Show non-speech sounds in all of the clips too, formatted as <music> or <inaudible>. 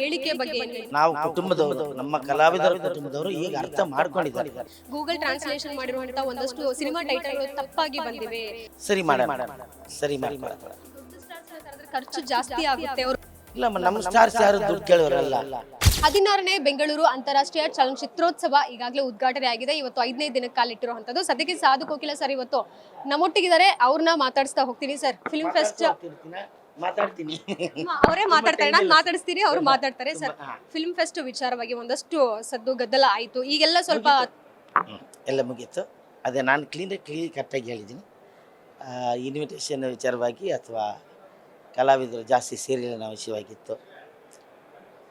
ಹೇಳಿಕೆ ಬಗ್ಗೆ ನಾವು ಕುಟುಂಬದವರು ನಮ್ಮ ಕಲಾವಿದರ ಕುಟುಂಬದವರು ಈಗ ಅರ್ಥ ಮಾಡ್ಕೊಂಡಿದ್ದಾರೆ. ಗೂಗಲ್ ಟ್ರಾನ್ಸ್ಲೇಷನ್ ಮಾಡಿರುವಂತ ಒಂದಷ್ಟು ಸಿನಿಮಾ ಟೈಟಲ್ ತಪ್ಪಾಗಿ ಬಂದಿವೆ. ಸರಿ ಮಾಡೋಣ ಸರಿ ಮಾಡಿ ಖರ್ಚು ಜಾಸ್ತಿ ಆಗುತ್ತೆ ಅವರು. ಇಲ್ಲ ನಮ್ಮ ಸ್ಟಾರ್ಸ್ ಯಾರು? ದುಡ್ಡು ಕೇಳೋರಲ್ಲ. ಹದಿನಾರನೇ ಬೆಂಗಳೂರು ಅಂತಾರಾಷ್ಟ್ರೀಯ ಚಲನಚಿತ್ರೋತ್ಸವ ಈಗಾಗಲೇ ಉದ್ಘಾಟನೆ ಆಗಿದೆ. ಇವತ್ತು ಐದನೇ ದಿನಕ್ಕೆ ಕಾಲಿಟ್ಟಿರುವಂತದ್ದು ಸದ್ಯಕ್ಕೆ ಸಾಧು ಕೋಕಿಲ ಸರ್ ಇವತ್ತು ನಮ್ಮೊಟ್ಟಿಗಿದ್ದಾರೆ. ಅವ್ರನ್ನ ಮಾತಾಡಿಸ್ತಾ ಹೋಗ್ತೀನಿ ಸರ್. ಫಿಲ್ಮ್ ಫೆಸ್ಟ್ ಮಾತಾಡ್ತೀನಿ. ಅವರೇ ಮಾತಾಡ್ತಾರೆ ನಾನು ಮಾತಾಡಿಸ್ತೀನಿ ಅವರು ಮಾತಾಡ್ತಾರೆ. ಸರ್ ಫಿಲ್ಮ್ ಫೆಸ್ಟ್ ವಿಚಾರವಾಗಿ ಒಂದಷ್ಟು ಸದ್ದು ಗದ್ದಲ ಆಯ್ತು. ಈಗೆಲ್ಲ ಸ್ವಲ್ಪ ಎಲ್ಲ ಮುಗೀತು. ಅದೇ ನಾನು ಕ್ಲೀನ್ ಕ್ಲೀನ್ ಕರೆಕ್ಟಾಗಿ ಹೇಳಿದ್ದೀನಿ. ಇನ್ವಿಟೇಷನ್ ವಿಚಾರವಾಗಿ ಅಥವಾ ಕಲಾವಿದರು ಜಾಸ್ತಿ ಸೇರಿಲಿನ ವಿಷಯವಾಗಿತ್ತು.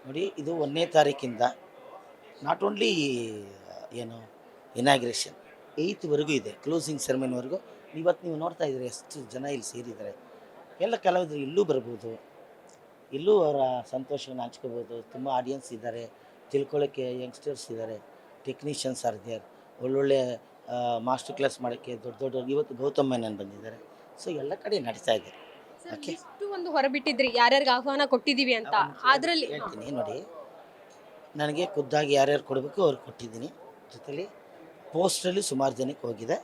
ನೋಡಿ ಇದು ಒಂದನೇ ತಾರೀಕಿಂದ ನಾಟ್ ಓನ್ಲಿ ಏನು ಇನಾಗ್ರೇಷನ್ ಏಯ್ತ್ವರೆಗೂ ಇದೆ. ಕ್ಲೋಸಿಂಗ್ ಸೆರೆಮನಿವರೆಗೂ ಇವತ್ತು ನೀವು ನೋಡ್ತಾ ಇದ್ದೀರಿ ಎಷ್ಟು ಜನ ಇಲ್ಲಿ ಸೇರಿದ್ದಾರೆ? ಎಲ್ಲ ಕಲಾವಿದರು ಇಲ್ಲೂ ಬರ್ಬೋದು. ಇಲ್ಲೂ ಅವರ ಸಂತೋಷವನ್ನು ಹಂಚ್ಕೋಬೋದು. ತುಂಬ ಆಡಿಯನ್ಸ್ ಇದ್ದಾರೆ. ತಿಳ್ಕೊಳ್ಳೋಕ್ಕೆ ಯಂಗ್ಸ್ಟರ್ಸ್ ಇದ್ದಾರೆ. ಟೆಕ್ನಿಷಿಯನ್ಸ್ ಆರ್ ದೇರ್ ಒಳ್ಳೊಳ್ಳೆ ಮಾಸ್ಟರ್ ಕ್ಲಾಸ್ ಮಾಡೋಕ್ಕೆ ದೊಡ್ಡ ದೊಡ್ಡ ಇವತ್ತು ಗೌತಮ್ ಮೆನನ್ ಬಂದಿದ್ದಾರೆ. ಸೊ ಎಲ್ಲ ಕಡೆ ನಡೀತಾ ಇದೆ. ಓಕೆ ಇಷ್ಟು ಒಂದು ಹೊರಬಿಟ್ಟಿದ್ರಿ? ಯಾರ್ಯಾರಿಗೆ ಆಹ್ವಾನ ಕೊಟ್ಟಿದ್ದೀವಿ ಅಂತ? ಅದರಲ್ಲಿ ಹೇಳ್ತೀನಿ ನೋಡಿ. ನನಗೆ ಖುದ್ದಾಗಿ ಯಾರ್ಯಾರು ಕೊಡಬೇಕು ಅವ್ರಿಗೆ ಕೊಟ್ಟಿದ್ದೀನಿ. ಜೊತೆಲಿ ಪೋಸ್ಟಲ್ಲಿ ಸುಮಾರು ಜನಕ್ಕೆ ಹೋಗಿದೆ.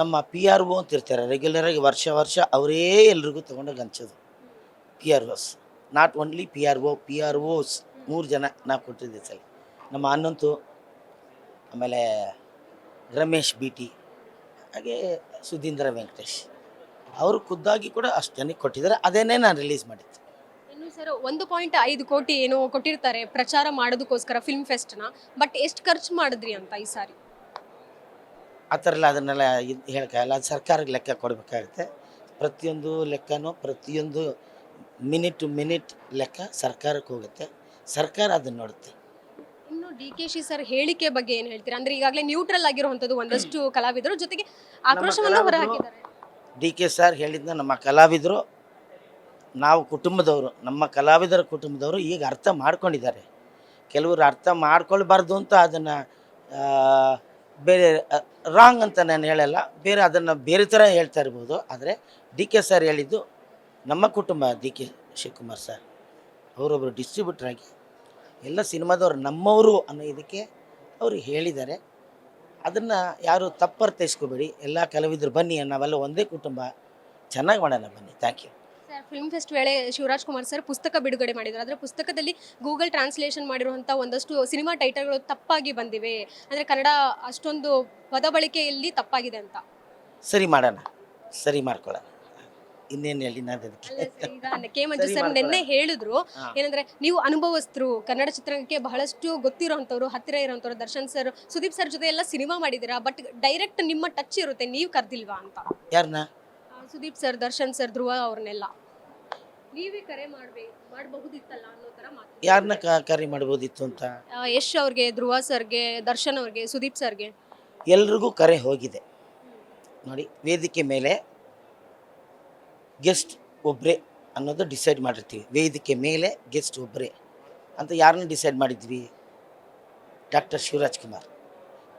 ನಮ್ಮ ಪಿ ಆರ್ ಒ ಅಂತ ಇರ್ತಾರೆ ರೆಗ್ಯುಲರಾಗಿ ವರ್ಷ ವರ್ಷ ಅವರೇ ಎಲ್ರಿಗೂ ತೊಗೊಂಡೋಗಿ ಹಂಚೋದು. P R Os not only P R O P R Os ಮೂರು ಜನ ನಾ ಕೊಟ್ಟಿದ್ದೆ ಸರ್ ನಮ್ಮ ಹನ್ನೊಂತು ಆಮೇಲೆ ರಮೇಶ್ ಬಿ ಟಿ ಹಾಗೆ ಸುಧೀಂದ್ರ ವೆಂಕಟೇಶ್, ಅವರು ಖುದ್ದಾಗಿ ಕೂಡ ಅಷ್ಟು ಜನಕ್ಕೆ ಕೊಟ್ಟಿದ್ದಾರೆ ಅದೇನೇ ನಾನು ರಿಲೀಸ್ ಮಾಡಿದ್ದೆ. ಇನ್ನು ಸರ್ ಒಂದು ಪಾಯಿಂಟ್ ಐದು ಕೋಟಿ ಏನೋ ಕೊಟ್ಟಿರ್ತಾರೆ ಪ್ರಚಾರ ಮಾಡೋದಕ್ಕೋಸ್ಕರ ಫಿಲ್ಮ್ ಫೆಸ್ಟ್ನ ಬಟ್ ಎಷ್ಟು ಖರ್ಚು ಮಾಡಿದ್ರಿ ಅಂತ ಈ ಸಾರಿ? ಆ ಥರ ಎಲ್ಲ ಅದನ್ನೆಲ್ಲ ಇದು ಹೇಳೋಕ್ಕಾಗಲ್ಲ ಅದು ಸರ್ಕಾರಕ್ಕೆ ಲೆಕ್ಕ ಕೊಡಬೇಕಾಗುತ್ತೆ. ಪ್ರತಿಯೊಂದು ಲೆಕ್ಕನೂ ಪ್ರತಿಯೊಂದು ಮಿನಿಟ್ ಟು ಮಿನಿಟ್ ಲೆಕ್ಕ ಸರ್ಕಾರಕ್ಕೆ ಹೋಗುತ್ತೆ. ಸರ್ಕಾರ ಅದನ್ನು ನೋಡುತ್ತೆ. ಇನ್ನು ಡಿ ಕೆ ಶಿ ಸರ್ ಹೇಳಿಕೆ ಬಗ್ಗೆ ಏನು ಹೇಳ್ತೀರಾ? ಅಂದ್ರೆ ಈಗಾಗಲೇ ನ್ಯೂಟ್ರಲ್ ಆಗಿರುವಂಥದ್ದು ಒಂದಷ್ಟು ಕಲಾವಿದರು ಜೊತೆಗೆ ಆಕ್ರೋಶವನ್ನು ಹೊರಹಾಕಿದ್ದಾರೆ ಡಿ ಕೆ ಸರ್ ಹೇಳಿದ್ನ ನಮ್ಮ ಕಲಾವಿದರು ನಾವು ಕುಟುಂಬದವರು ನಮ್ಮ ಕಲಾವಿದರ ಕುಟುಂಬದವರು ಈಗ ಅರ್ಥ ಮಾಡ್ಕೊಂಡಿದ್ದಾರೆ. ಕೆಲವರು ಅರ್ಥ ಮಾಡ್ಕೊಳ್ಬಾರ್ದು ಅಂತ ಅದನ್ನು ಬೇರೆ ರಾಂಗ್ ಅಂತ ನಾನು ಹೇಳಲ್ಲ. ಬೇರೆ ಅದನ್ನು ಬೇರೆ ಥರ ಹೇಳ್ತಾ ಇರ್ಬೋದು. ಆದರೆ ಡಿ ಕೆ ಸರ್ ಹೇಳಿದ್ದು ನಮ್ಮ ಕುಟುಂಬ ಡಿ ಕೆ ಶಿವಕುಮಾರ್ ಸರ್ ಅವರೊಬ್ಬರು ಡಿಸ್ಟ್ರಿಬ್ಯೂಟರ್ ಆಗಿ ಎಲ್ಲ ಸಿನಿಮಾದವರು ನಮ್ಮವರು ಅನ್ನೋ ಇದಕ್ಕೆ ಅವರು ಹೇಳಿದ್ದಾರೆ. ಅದನ್ನು ಯಾರು ತಪ್ಪರ್ಥೈಸ್ಕೋಬೇಡಿ ಎಲ್ಲ ಕಲಾವಿದರು ಬನ್ನಿ ನಾವೆಲ್ಲ ಒಂದೇ ಕುಟುಂಬ. ಚೆನ್ನಾಗಿ ಮಾಡೋಣ ಬನ್ನಿ. Thank you sir film fest ವೇಳೆ ಶಿವರಾಜ್ ಕುಮಾರ್ ಸರ್ ಪುಸ್ತಕ ಬಿಡುಗಡೆ ಮಾಡಿದ್ದಾರೆ ಅದರ ಪುಸ್ತಕದಲ್ಲಿ ಗೂಗಲ್ ಟ್ರಾನ್ಸ್ಲೇಷನ್ ಮಾಡಿರುವಂಥ ಒಂದಷ್ಟು ಸಿನಿಮಾ ಟೈಟಲ್ಗಳು ತಪ್ಪಾಗಿ ಬಂದಿವೆ. ಅಂದರೆ ಕನ್ನಡ ಅಷ್ಟೊಂದು ಪದ ಬಳಕೆಯಲ್ಲಿ ತಪ್ಪಾಗಿದೆ ಅಂತ. ಸರಿ ಮಾಡೋಣ. ಸರಿ ಮಾಡ್ಕೊಳ್ಳೋಣ. ಇನ್ನೇನು ಹೇಳಿ ನಾನು ಅದಕ್ಕೆ ಅಲ್ಲ ಸರ್, ಈಗ ಕೆ ಮಂಜು ಸರ್ ಮಾಡ್ಕೊಳ್ಳೋಣ. ನಿನ್ನೆ ಹೇಳಿದ್ರು ಏನಂದ್ರೆ ನೀವು ಅನುಭವಸ್ಥರು ಕನ್ನಡ ಚಿತ್ರರಂಗಕ್ಕೆ ಬಹಳಷ್ಟು ಗೊತ್ತಿರೋಂಥವ್ರು ಹತ್ತಿರ ಇರೋಂಥವ್ರು ದರ್ಶನ್ ಸರ್ ಸುದೀಪ್ ಸರ್ ಜೊತೆ ಎಲ್ಲ ಸಿನಿಮಾ ಮಾಡಿದಿರಾ ಬಟ್ ಡೈರೆಕ್ಟ್ ನಿಮ್ಮ ಟಚ್ ಇರುತ್ತೆ ನೀವು ಕರ್ದಿಲ್ವಾ ಅಂತ. ಯಾರನ್ನ ಸುದೀಪ್ ಸರ್ ದರ್ಶನ್ ಸರ್ ಧ್ರುವ ಅವ್ರನ್ನೆಲ್ಲ. ನೀವೇ ಕರೆ ಮಾಡ್ಬೇಕು ಮಾಡಬಹುದಿತ್ತಲ್ಲ ಅನ್ನೋ ತರ ಮಾತು. ಯಾರನ್ನ ಕರೆ ಮಾಡ್ಬೋದಿತ್ತು ಅಂತ? ಆ, ಯಶ್ ಅವ್ರಿಗೆ ಧ್ರುವ ಸರ್ಗೆ ದರ್ಶನ್ ಅವ್ರಿಗೆ ಸುದೀಪ್ ಸರ್ಗೆ. ಎಲ್ರಿಗೂ ಕರೆ ಹೋಗಿದೆ. ನೋಡಿ ವೇದಿಕೆ ಮೇಲೆ ಗೆಸ್ಟ್ ಒಬ್ಬರೇ ಅನ್ನೋದು ಡಿಸೈಡ್ ಮಾಡಿರ್ತೀವಿ. ವೇದಿಕೆ ಮೇಲೆ ಗೆಸ್ಟ್ ಒಬ್ಬರೇ ಅಂತ ಯಾರನ್ನ ಡಿಸೈಡ್ ಮಾಡಿದ್ವಿ? ಡಾಕ್ಟರ್ ಶಿವರಾಜ್ ಕುಮಾರ್.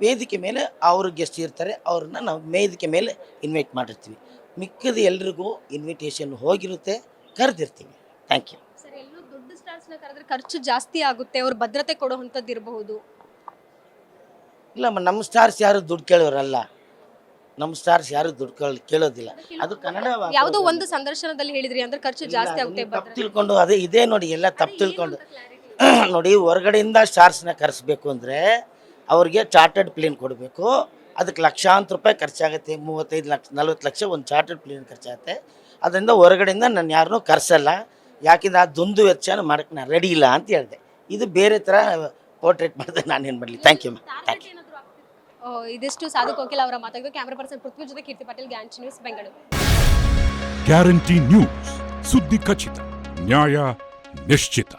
ವೇದಿಕೆ ಮೇಲೆ ಅವರು ಗೆಸ್ಟ್ ಇರ್ತಾರೆ ಅವ್ರನ್ನ ನಾವು ವೇದಿಕೆ ಮೇಲೆ ಇನ್ವೈಟ್ ಮಾಡಿರ್ತೀವಿ. ಮಿಕ್ಕದ ಎಲ್ರಿಗೂ ಇನ್ವಿಟೇಷನ್ ಹೋಗಿರುತ್ತೆ. ಕರೆದಿರ್ತೀವಿ. ಥ್ಯಾಂಕ್ ಯು ಸರ್ ಎಲ್ಲೋ ದೊಡ್ಡ ಸ್ಟಾರ್ಸ್ನ ಕರೆದ್ರೆ ಖರ್ಚು ಜಾಸ್ತಿ ಆಗುತ್ತೆ ಅವ್ರ ಭದ್ರತೆ ಕೊಡುವಂಥದ್ದು ಇರಬಹುದು? ಇಲ್ಲ ಮ- ನಮ್ಮ ಸ್ಟಾರ್ಸ್ ಯಾರು ದುಡ್ಡು ಕೇಳೋರಲ್ಲ. ನಮ್ಮ ಸ್ಟಾರ್ಸ್ ಯಾರು ದುಡ್ಡು ಕೇಳ್ ಕೇಳೋದಿಲ್ಲ. ಅದು ಕನ್ನಡ ಯಾವುದೋ ಒಂದು ಸಂದರ್ಶನದಲ್ಲಿ ಹೇಳಿದ್ರಿ ಅಂದ್ರೆ ಖರ್ಚು ಜಾಸ್ತಿ ಆಗುತ್ತೆ ತಪ್ಪು ತಿಳ್ಕೊಂಡು ಅದೇ ಇದೇ ನೋಡಿ ಎಲ್ಲ ತಪ್ಪು ತಿಳ್ಕೊಂಡು. <clears throat> ನೋಡಿ ಹೊರಗಡೆಯಿಂದ ಸ್ಟಾರ್ಸ್ನ ಕರೆಸ್ಬೇಕು ಅಂದರೆ ಅವ್ರಿಗೆ ಚಾರ್ಟರ್ಡ್ ಪ್ಲೇನ್ ಕೊಡಬೇಕು. ಅದಕ್ಕೆ ಲಕ್ಷಾಂತರ ರೂಪಾಯಿ ಖರ್ಚಾಗುತ್ತೆ ಮೂವತ್ತೈದು ಲಕ್ಷ ನಲ್ವತ್ತು ಲಕ್ಷ ಒಂದು ಚಾರ್ಟರ್ಡ್ ಪ್ಲೇನ್ ಖರ್ಚಾಗುತ್ತೆ. ಅದರಿಂದ ಹೊರಗಡೆಯಿಂದ ನಾನು ಯಾರನ್ನೂ ಕರೆಸಲ್ಲ. ಯಾಕೆಂದ್ರೆ ಆ ದುಂದು ವೆಚ್ಚನ ಮಾಡಕ್ಕೆ ನಾನು ರೆಡಿ ಇಲ್ಲ ಅಂತ ಹೇಳಿದೆ. ಇದು ಬೇರೆ ಥರ ಪೋರ್ಟ್ರೇಟ್ ಮಾಡಿದ್ರೆ ನಾನೇನು ಮಾಡಲಿ. ಥ್ಯಾಂಕ್ ಯು ಥ್ಯಾಂಕ್ ಯು ಓ, ಇದಿಷ್ಟು ಸಾಧು ಕೋಕಿಲ ಅವರ ಮಾತಾಡಿದ್ದು ಕ್ಯಾಮ್ರಾ ಪರ್ಸನ್ ಪೃಥ್ವಿ ಜೊತೆ ಕೀರ್ತಿ ಪಾಟೀಲ್ ಗ್ಯಾಂಚ್ ನ್ಯೂಸ್ ಬೆಂಗಳೂರು ಗ್ಯಾರಂಟಿ ನ್ಯೂಸ್ ಸುದ್ದಿ ಖಚಿತ ನ್ಯಾಯ ನಿಶ್ಚಿತ.